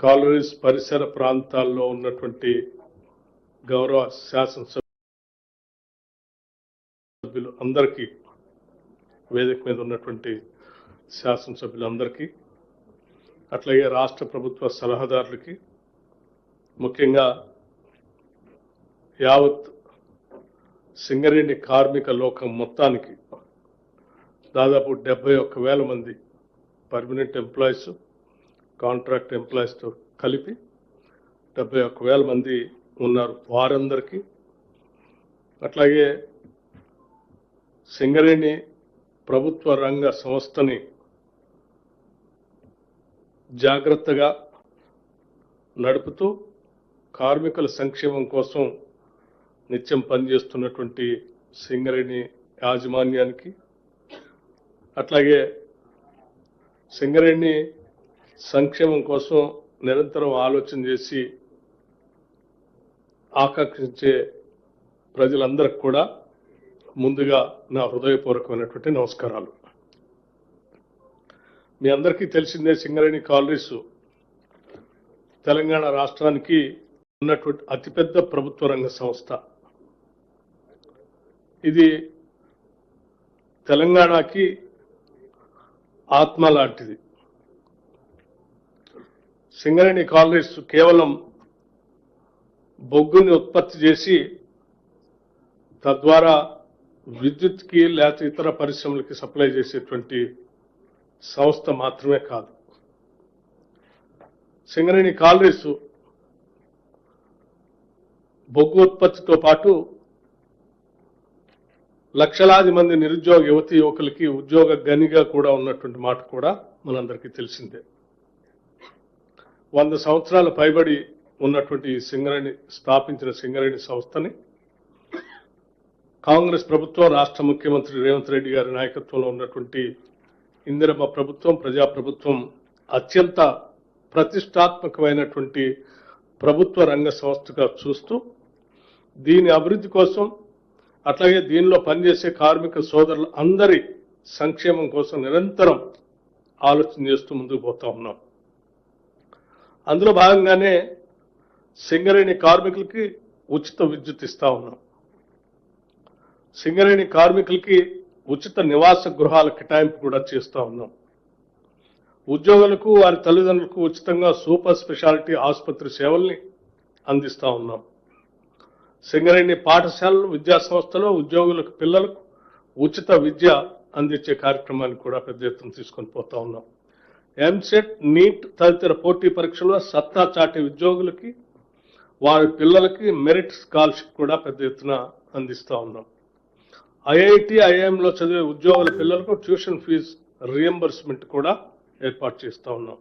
Colonies పరిసర ప్రాంతాల్లో ఉన్నటువంటి గౌరవ శాసనసభ్యులు అందరికీ వేదిక మీద ఉన్నటువంటి శాసనసభ్యులందరికీ అట్లాగే రాష్ట్ర ప్రభుత్వ సలహాదారులకి ముఖ్యంగా యావత్ సింగరేణి కార్మిక లోకం మొత్తానికి దాదాపు డెబ్బై ఒక్క వేల మంది పర్మనెంట్ ఎంప్లాయీస్ కాంట్రాక్ట్ ఎంప్లాయీస్తో కలిపి డెబ్బై ఒక్క వేల మంది ఉన్నారు వారందరికీ. అట్లాగే సింగరేణి ప్రభుత్వ రంగ సంస్థని జాగ్రత్తగా నడుపుతూ కార్మికుల సంక్షేమం కోసం నిత్యం పనిచేస్తున్నటువంటి సింగరేణి యాజమాన్యానికి అట్లాగే సింగరేణి సంక్షేమం కోసం నిరంతరం ఆలోచన చేసి ఆకాంక్షించే ప్రజలందరికి కూడా ముందుగా నా హృదయపూర్వకమైనటువంటి నమస్కారాలు. మీ అందరికీ తెలిసిందే సింగరేణి కాలనీస్ తెలంగాణ రాష్ట్రానికి ఉన్నటువంటి అతిపెద్ద ప్రభుత్వ రంగ సంస్థ. ఇది తెలంగాణకి ఆత్మ లాంటిది. సింగరేణి కాలనీస్ కేవలం బొగ్గుని ఉత్పత్తి చేసి తద్వారా విద్యుత్కి లేకపోతే ఇతర పరిశ్రమలకి సప్లై చేసేటువంటి సంస్థ మాత్రమే కాదు. సింగరేణి కాలనీస్ బొగ్గు ఉత్పత్తితో పాటు లక్షలాది మంది నిరుద్యోగ యువతి యువకులకి ఉద్యోగ గనిగా కూడా ఉన్నటువంటి మాట కూడా మనందరికీ తెలిసిందే. వంద సంవత్సరాల పైబడి ఉన్నటువంటి సింగరేణి స్థాపించిన సింగరేణి సంస్థని కాంగ్రెస్ ప్రభుత్వం రాష్ట్ర ముఖ్యమంత్రి రేవంత్ రెడ్డి గారి నాయకత్వంలో ఉన్నటువంటి ఇందిరమ్మ ప్రభుత్వం ప్రజాప్రభుత్వం అత్యంత ప్రతిష్టాత్మకమైనటువంటి ప్రభుత్వ రంగ సంస్థగా చూస్తూ దీని అభివృద్ధి కోసం అట్లాగే దీనిలో పనిచేసే కార్మిక సోదరులు అందరి సంక్షేమం కోసం నిరంతరం ఆలోచన చేస్తూ ముందుకు పోతా ఉన్నాం. అందులో భాగంగానే సింగరేణి కార్మికులకి ఉచిత విద్యుత్ ఇస్తా ఉన్నాం. సింగరేణి కార్మికులకి ఉచిత నివాస గృహాల కేటాయింపు కూడా చేస్తా ఉన్నాం. ఉద్యోగులకు వారి తల్లిదండ్రులకు ఉచితంగా సూపర్ స్పెషాలిటీ ఆసుపత్రి సేవల్ని అందిస్తా ఉన్నాం. సింగరేణి పాఠశాలలు విద్యా సంస్థలో ఉద్యోగులకు పిల్లలకు ఉచిత విద్య అందించే కార్యక్రమాన్ని కూడా పెద్ద ఎత్తున తీసుకొని పోతా ఉన్నాం. ఎంసెట్ నీట్ తదితర పోటీ పరీక్షల్లో సత్తా చాటే ఉద్యోగులకి వారి పిల్లలకి మెరిట్ స్కాలర్షిప్ కూడా పెద్ద ఎత్తున అందిస్తూ ఉన్నాం. ఐఐటి ఐఐఎంలో చదివే ఉద్యోగుల పిల్లలకు ట్యూషన్ ఫీజు రియంబర్స్మెంట్ కూడా ఏర్పాటు చేస్తూ ఉన్నాం.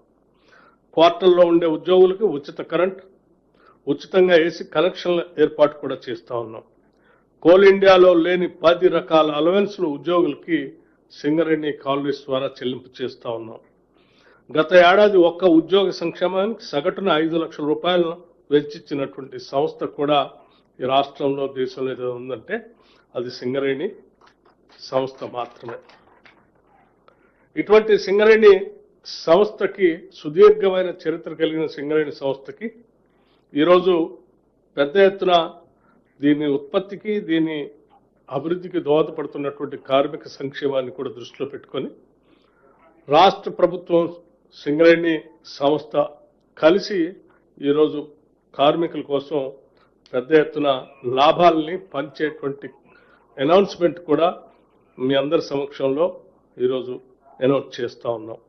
క్వార్టర్లో ఉండే ఉద్యోగులకు ఉచిత కరెంట్ ఉచితంగా ఏసీ కనెక్షన్ల ఏర్పాటు కూడా చేస్తూ ఉన్నాం. కోల్ ఇండియాలో లేని పది రకాల అలవెన్స్లు ఉద్యోగులకి సింగరేణి కాలనీస్ ద్వారా చెల్లింపు చేస్తూ ఉన్నాం. గత ఏడాది ఒక్క ఉద్యోగ సంక్షేమానికి సగటున ఐదు లక్షల రూపాయలను వెచ్చిచ్చినటువంటి సంస్థ కూడా ఈ రాష్ట్రంలో దేశంలో ఏదో ఉందంటే అది సింగరేణి సంస్థ మాత్రమే. ఇటువంటి సింగరేణి సంస్థకి సుదీర్ఘమైన చరిత్ర కలిగిన సింగరేణి సంస్థకి ఈరోజు పెద్ద ఎత్తున దీని ఉత్పత్తికి దీని అభివృద్ధికి దోహదపడుతున్నటువంటి కార్మిక సంక్షేమాన్ని కూడా దృష్టిలో పెట్టుకొని రాష్ట్ర ప్రభుత్వం సింగరేణి సంస్థ కలిసి ఈరోజు కార్మికుల కోసం పెద్ద ఎత్తున లాభాలని పంచేటువంటి అనౌన్స్మెంట్ కూడా మీ అందరి సమక్షంలో ఈరోజు అనౌన్స్ చేస్తూ ఉన్నాం.